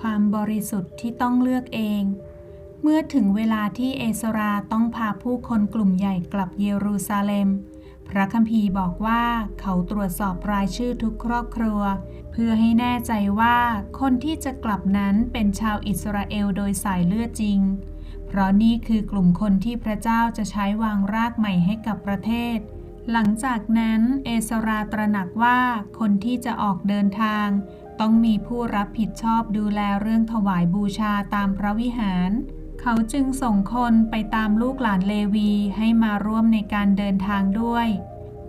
ความบริสุทธิ์ที่ต้องเลือกเอง เมื่อถึงเวลาที่เอสราต้องพาผู้คนกลุ่มใหญ่กลับเยรูซาเล็ม พระคัมภีร์บอกว่าเขาตรวจสอบรายชื่อทุกครอบครัว เพื่อให้แน่ใจว่าคนที่จะกลับนั้นเป็นชาวอิสราเอลโดยสายเลือดจริง เพราะนี่คือกลุ่มคนที่พระเจ้าจะใช้วางรากใหม่ให้กับประเทศหลังจากนั้นเอสราตระหนักว่าคนที่จะออกเดินทาง ต้องมีผู้รับผิดชอบดูแลเรื่องถวายบูชาตามพระวิหาร เขาจึงส่งคนไปตามลูกหลานเลวีให้มาร่วมในการเดินทางด้วย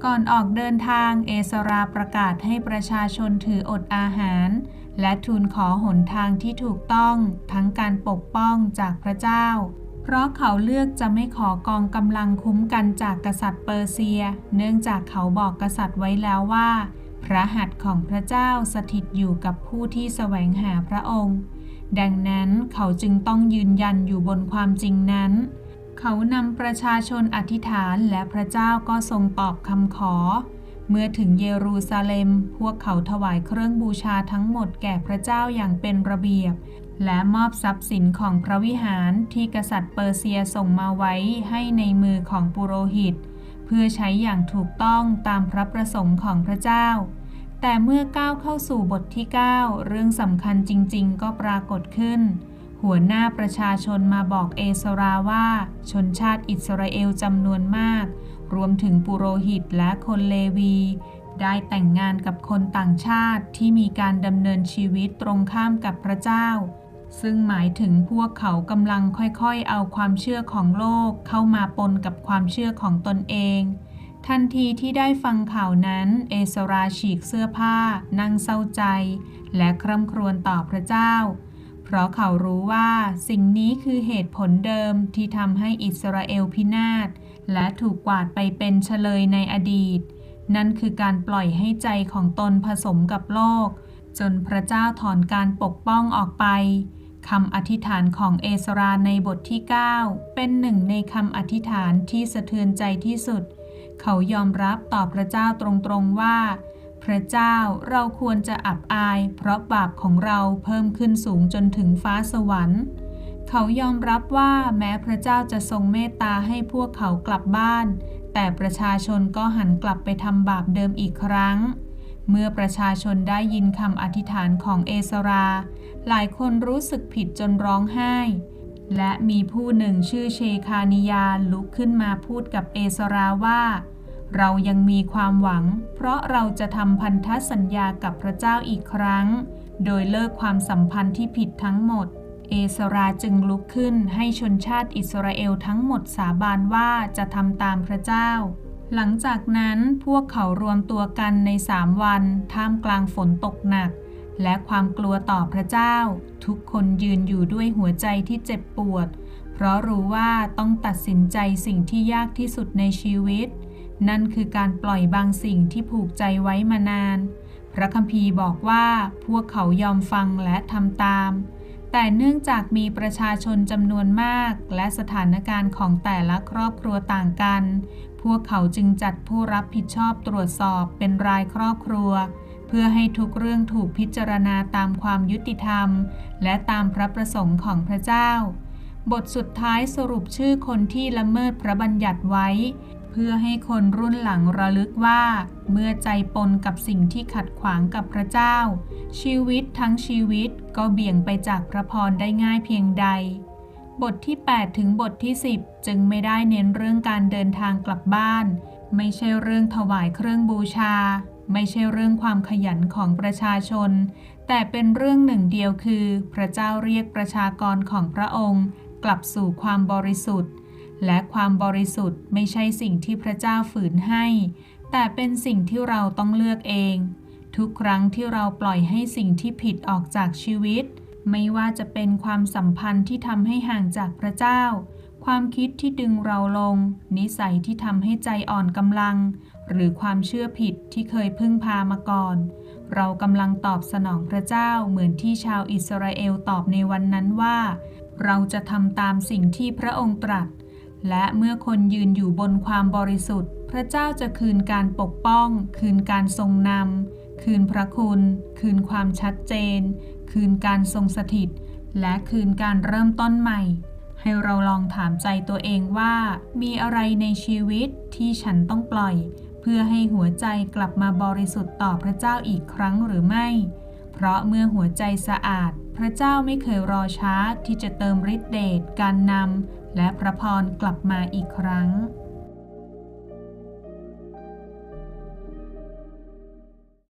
ก่อนออกเดินทางเอสราประกาศให้ประชาชนถืออดอาหาร และทูลขอหนทางที่ถูกต้องทั้งการปกป้องจากพระเจ้า เพราะเขาเลือกจะไม่ขอกองกำลังคุ้มกันจากกษัตริย์เปอร์เซีย เนื่องจากเขาบอกกษัตริย์ไว้แล้วว่า ระหัตถ์ของพระเจ้าสถิตอยู่กับผู้ที่แสวงหาพระองค์ ดังนั้นเขาจึงต้องยืนยันอยู่บนความจริงนั้น เขานำประชาชนอธิษฐานและพระเจ้าก็ทรงตอบคำขอ เมื่อถึงเยรูซาเล็ม พวกเขาถวายเครื่องบูชาทั้งหมดแก่พระเจ้าอย่างเป็นระเบียบ และมอบทรัพย์สินของพระวิหารที่กษัตริย์เปอร์เซียส่งมาไว้ให้ในมือของปุโรหิตเพื่อใช้อย่างถูกต้องตามพระประสงค์ของพระเจ้า แต่เมื่อก้าวเข้าสู่บทที่ 9 เรื่องสำคัญจริง ๆ ก็ปรากฏขึ้น หัวหน้าประชาชนมาบอกเอสราว่า ชนชาติอิสราเอลจำนวนมาก รวมถึงปุโรหิตและคนเลวี ได้แต่งงานกับคนต่างชาติที่มีการดำเนินชีวิตตรงข้ามกับพระเจ้า ซึ่งหมายถึงพวกเขากำลังค่อยๆ เอาความเชื่อของโลกเข้ามาปนกับความเชื่อของตนเอง ทันทีที่ได้ฟังข่าวนั้น เอสราฉีกเสื้อผ้า นั่งเศร้าใจ และคร่ำครวญต่อพระเจ้า เพราะเขารู้ว่าสิ่งนี้คือเหตุผลเดิมที่ทำให้อิสราเอลพินาศ และถูกกวาดไปเป็นเฉลยในอดีต นั่นคือการปล่อยให้ใจของตนผสมกับโลก จนพระเจ้าถอนการปกป้องออกไปคำอธิษฐานของเอสราในบทที่ 9 เป็นหนึ่งในคำอธิษฐานที่สะเทือนใจที่สุด เขายอมรับต่อพระเจ้าตรงๆว่า พระเจ้าเราควรจะอับอาย เพราะบาปของเราเพิ่มขึ้นสูงจนถึงฟ้าสวรรค์ เขายอมรับว่าแม้พระเจ้าจะทรงเมตตาให้พวกเขากลับบ้าน แต่ประชาชนก็หันกลับไปทำบาปเดิมอีกครั้งเมื่อประชาชนได้ยินคำอธิษฐานของเอสรา หลายคนรู้สึกผิดจนร้องไห้ และมีผู้หนึ่งชื่อเชคานิยาลุกขึ้นมาพูดกับเอสราว่า เรายังมีความหวัง เพราะเราจะทำพันธสัญญากับพระเจ้าอีกครั้ง โดยเลิกความสัมพันธ์ที่ผิดทั้งหมด เอสราจึงลุกขึ้นให้ชนชาติอิสราเอลทั้งหมดสาบานว่าจะทำตามพระเจ้า หลังจากนั้นพวกเขารวมตัวกันในสามวัน ท่ามกลางฝนตกหนัก และความกลัวต่อพระเจ้า ทุกคนยืนอยู่ด้วยหัวใจที่เจ็บปวด เพราะรู้ว่าต้องตัดสินใจสิ่งที่ยากที่สุดในชีวิต นั่นคือการปล่อยบางสิ่งที่ผูกใจไว้มานาน พระคัมภีร์บอกว่าพวกเขายอมฟังและทำตาม แต่เนื่องจากมีประชาชนจำนวนมาก และสถานการณ์ของแต่ละครอบครัวต่างกัน พวกเขาจึงจัดผู้รับผิดชอบตรวจสอบเป็นรายครอบครัว เพื่อให้ทุกเรื่องถูกพิจารณาตามความยุติธรรม และตามพระประสงค์ของพระเจ้า บทสุดท้ายสรุปชื่อคนที่ละเมิดพระบัญญัติไว้ เพื่อให้คนรุ่นหลังระลึกว่า เมื่อใจปนกับสิ่งที่ขัดขวางกับพระเจ้า ชีวิตทั้งชีวิตก็เบี่ยงไปจากพระพรได้ง่ายเพียงใดบทที่ 8 ถึงบทที่ 10 จึงไม่ได้เน้นเรื่องการเดินทางกลับบ้าน ไม่ใช่เรื่องถวายเครื่องบูชา ไม่ใช่เรื่องความขยันของประชาชน แต่เป็นเรื่องหนึ่งเดียวคือ พระเจ้าเรียกประชากรของพระองค์ กลับสู่ความบริสุทธิ์ และความบริสุทธิ์ไม่ใช่สิ่งที่พระเจ้าฝืนให้ แต่เป็นสิ่งที่เราต้องเลือกเอง ทุกครั้งที่เราปล่อยให้สิ่งที่ผิดออกจากชีวิต ไม่ว่าจะเป็นความสัมพันธ์ที่ทำให้ห่างจากพระเจ้า ความคิดที่ดึงเราลง นิสัยที่ทำให้ใจอ่อนกำลัง หรือความเชื่อผิดที่เคยพึ่งพามาก่อน เรากำลังตอบสนองพระเจ้าเหมือนที่ชาวอิสราเอลตอบในวันนั้นว่า เราจะทำตามสิ่งที่พระองค์ตรัส และเมื่อคนยืนอยู่บนความบริสุทธิ์ พระเจ้าจะคืนการปกป้อง คืนการทรงนำคืนพระคุณ คืนความชัดเจน คืนการทรงสถิต และคืนการเริ่มต้นใหม่ ให้เราลองถามใจตัวเองว่า มีอะไรในชีวิตที่ฉันต้องปล่อย เพื่อให้หัวใจกลับมาบริสุทธิ์ต่อพระเจ้าอีกครั้งหรือไม่ เพราะเมื่อหัวใจสะอาด พระเจ้าไม่เคยรอช้าที่จะเติมฤทธิเดชการนำและพระพรกลับมาอีกครั้ง